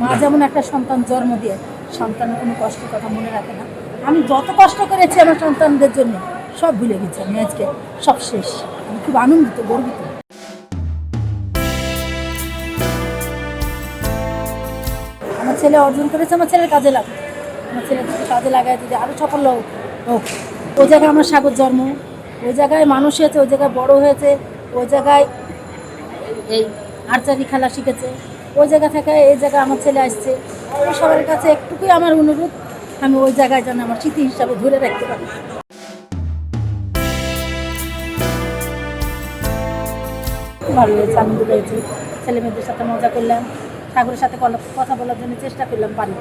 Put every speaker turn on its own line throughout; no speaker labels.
মা যেমন একটা সন্তান জন্ম দিয়ে সন্তানের কোনো কষ্টের কথা মনে রাখে না। আমি যত কষ্ট করেছি আমার সন্তানদের জন্য সব ভুলে গেছি আমি আজকে সব শেষ। আমি খুব আনন্দিত গর্বিত। আমার ছেলে অর্জন করেছে আমার ছেলের কাজে লাগুক। আমার ছেলে যদি কাজে লাগায় যদি আরও সফল হোক হোক। ওই জায়গায় আমার সাগর জন্ম। ওই জায়গায় মানুষ হয়েছে ওই জায়গায় বড় হয়েছে ওই জায়গায় এই আর্চারি খেলা শিখেছে। ওই জায়গা থেকে এই জায়গায় আমার ছেলে আসছে। সবার কাছে একটুকুই আমার অনুরোধ, আমি ওই জায়গায় যেন আমার স্মৃতি হিসাবে ধরে রাখতে পারি। ভালো হয়েছে, আনন্দ পেয়েছি। ছেলে মেয়েদের সাথে মজা করলাম, ঠাকুরের সাথে কথা বলার জন্য চেষ্টা করলাম পারি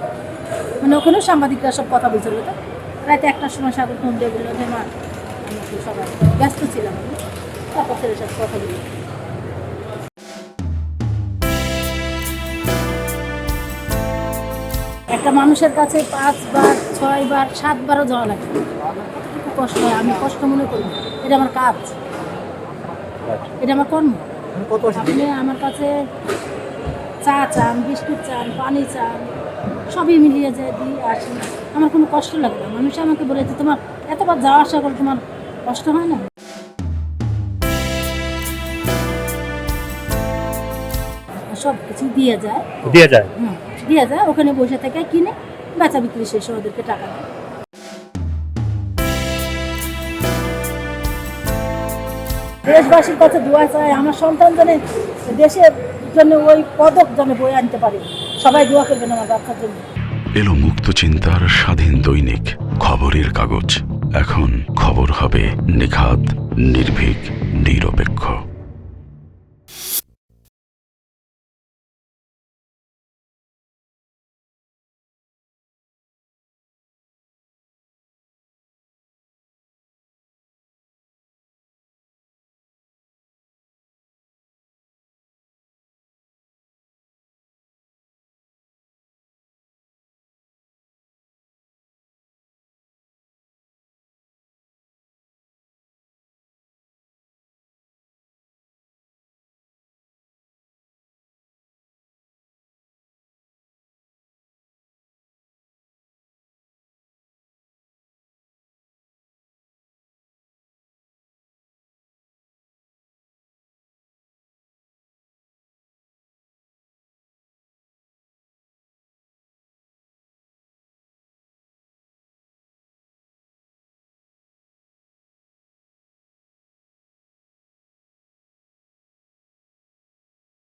মানে ওখানেও সাংবাদিকরা সব কথা বলছিল তো। রাতে একটার সময় সাগর ফোন দিয়ে বলল যে মা, আমি সবাই ব্যস্ত ছিলাম। আমি তারপর ছেলের সাথে কথা বলি। একটা মানুষের কাছে পাঁচবার ছয়বার সাতবারও যাওয়া লাগে। কতটুকু কষ্ট হয় আমি কষ্ট মনে করি এটা আমার কাজ। এটা আমার কর্ম। আপনি আমার কাছে চা চান বিস্কুট চান পানি চান সবই মিলিয়ে যায় দিই আসি। আমার কোনো কষ্ট লাগে না। মানুষ আমাকে বলেছে তোমার এতবার যাওয়া আসা করে তোমার কষ্ট হয় না? সব কিছু দিয়ে যায়।
দিয়ে যায়।
দিয়ে যায়, ওখানে বসে থেকে কিনে বেচা বিক্রি শেষে ওদেরকে টাকা দেয়। দেশবাসীর কাছে দোয়া চাই, আমার সন্তান যেন দেশের জন্য ওই পদক যেন বয়ে আনতে পারে। সবাই দোয়া করবেন আমার বাচ্চার জন্য।
এলো মুক্ত চিন্তার স্বাধীন দৈনিক, খবরের কাগজ। এখন খবর হবে নিখাত, নির্ভীক, নিরপেক্ষ।